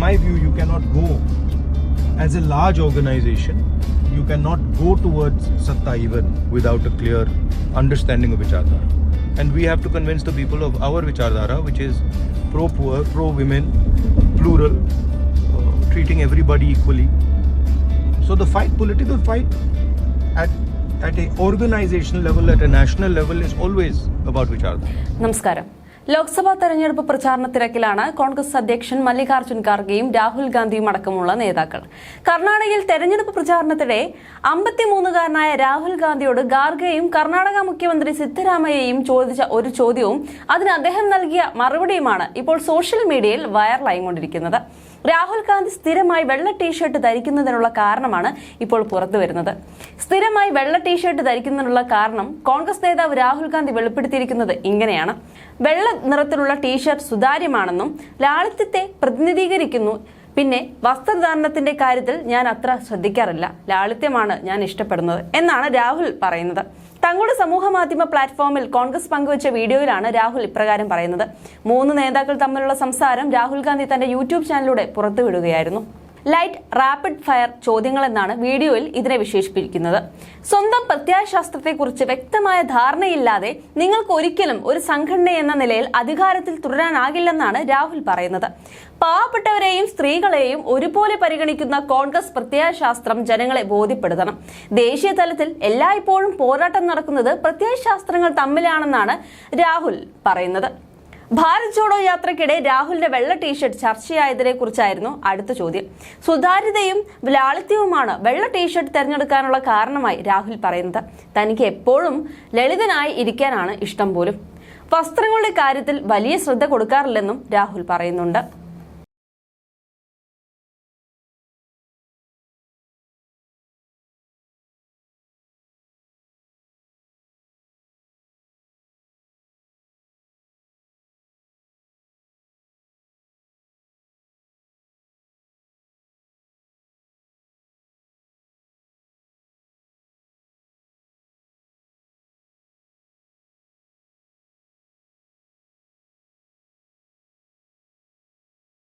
my view, you cannot go as a large organization. You cannot go towards satta even without a clear understanding of vichardhara, and we have to convince the people of our vichardhara, which is pro poor, pro women, plural, uh, treating everybody equally. So the fight, political fight, at at a organizational level, at a national level, is always about vichardhara. Namaskaram. Lok Sabha തെരഞ്ഞെടുപ്പ് പ്രചാരണ തിരക്കിലാണ് കോൺഗ്രസ് അധ്യക്ഷൻ മല്ലികാർജുൻ ഖാർഗെയും രാഹുൽ ഗാന്ധിയും അടക്കമുള്ള നേതാക്കൾ. കർണാടകയിൽ തെരഞ്ഞെടുപ്പ് പ്രചാരണത്തിടെ അമ്പത്തിമൂന്നുകാരനായ രാഹുൽ ഗാന്ധിയോട് ഖാർഗെയും കർണാടക മുഖ്യമന്ത്രി സിദ്ധരാമയ്യയും ചോദിച്ച ഒരു ചോദ്യവും അതിന് അദ്ദേഹം നൽകിയ മറുപടിയുമാണ് ഇപ്പോൾ സോഷ്യൽ മീഡിയയിൽ വൈറലായിക്കൊണ്ടിരിക്കുന്നത്. രാഹുൽ ഗാന്ധി സ്ഥിരമായി വെള്ള ടീഷർട്ട് ധരിക്കുന്നതിനുള്ള കാരണമാണ് ഇപ്പോൾ പുറത്തു വരുന്നത്. സ്ഥിരമായി വെള്ള ടീഷർട്ട് ധരിക്കുന്നതിനുള്ള കാരണം കോൺഗ്രസ് നേതാവ് രാഹുൽ ഗാന്ധി വെളിപ്പെടുത്തിയിരിക്കുന്നത് ഇങ്ങനെയാണ്. വെള്ള നിറത്തിലുള്ള ടീഷർട്ട് സുതാര്യമാണെന്നും ലാളിത്യത്തെ പ്രതിനിധീകരിക്കുന്നു പിന്നെ വസ്ത്രധാരണത്തിന്റെ കാര്യത്തിൽ ഞാൻ അത്ര ശ്രദ്ധിക്കാറില്ല. ലാളിത്യമാണ് ഞാൻ ഇഷ്ടപ്പെടുന്നത് എന്നാണ് രാഹുൽ പറയുന്നത്. തങ്ങളുടെ സമൂഹ മാധ്യമ പ്ലാറ്റ്ഫോമിൽ കോൺഗ്രസ് പങ്കുവച്ച വീഡിയോയിലാണ് രാഹുൽ ഇപ്രകാരം പറയുന്നത്. മൂന്ന് നേതാക്കൾ തമ്മിലുള്ള സംസാരം രാഹുൽ ഗാന്ധി തന്റെ യൂട്യൂബ് ചാനലിലൂടെ പുറത്തുവിടുകയായിരുന്നു. ലൈറ്റ് റാപ്പിഡ് ഫയർ ചോദ്യങ്ങൾ എന്നാണ് വീഡിയോയിൽ ഇതിനെ വിശേഷിപ്പിക്കുന്നത്. സ്വന്തം പ്രത്യയശാസ്ത്രത്തെക്കുറിച്ച് വ്യക്തമായ ധാരണയില്ലാതെ നിങ്ങൾക്ക് ഒരിക്കലും ഒരു സംഘടന എന്ന നിലയിൽ അധികാരത്തിൽ തുടരാനാകില്ലെന്നാണ് രാഹുൽ പറയുന്നത്. പാവപ്പെട്ടവരെയും സ്ത്രീകളെയും ഒരുപോലെ പരിഗണിക്കുന്ന കോൺഗ്രസ് പ്രത്യയശാസ്ത്രം ജനങ്ങളെ ബോധ്യപ്പെടുത്തണം. ദേശീയ തലത്തിൽ എല്ലായ്പ്പോഴും പോരാട്ടം നടക്കുന്നത് പ്രത്യയശാസ്ത്രങ്ങൾ തമ്മിലാണെന്നാണ് രാഹുൽ പറയുന്നത്. ഭാരത് ജോഡോ യാത്രക്കിടെ രാഹുലിന്റെ വെള്ള ടീഷർട്ട് ചർച്ചയായതിനെ കുറിച്ചായിരുന്നു അടുത്ത ചോദ്യം. സുതാര്യതയും ലാളിത്യവുമാണ് വെള്ള ടീഷർട്ട് തിരഞ്ഞെടുക്കാനുള്ള കാരണമായി രാഹുൽ പറയുന്നത്. തനിക്ക് എപ്പോഴും ലളിതനായി ഇരിക്കാനാണ് ഇഷ്ടം പോലും. വസ്ത്രങ്ങളുടെ കാര്യത്തിൽ വലിയ ശ്രദ്ധ കൊടുക്കാറില്ലെന്നും രാഹുൽ പറയുന്നുണ്ട്.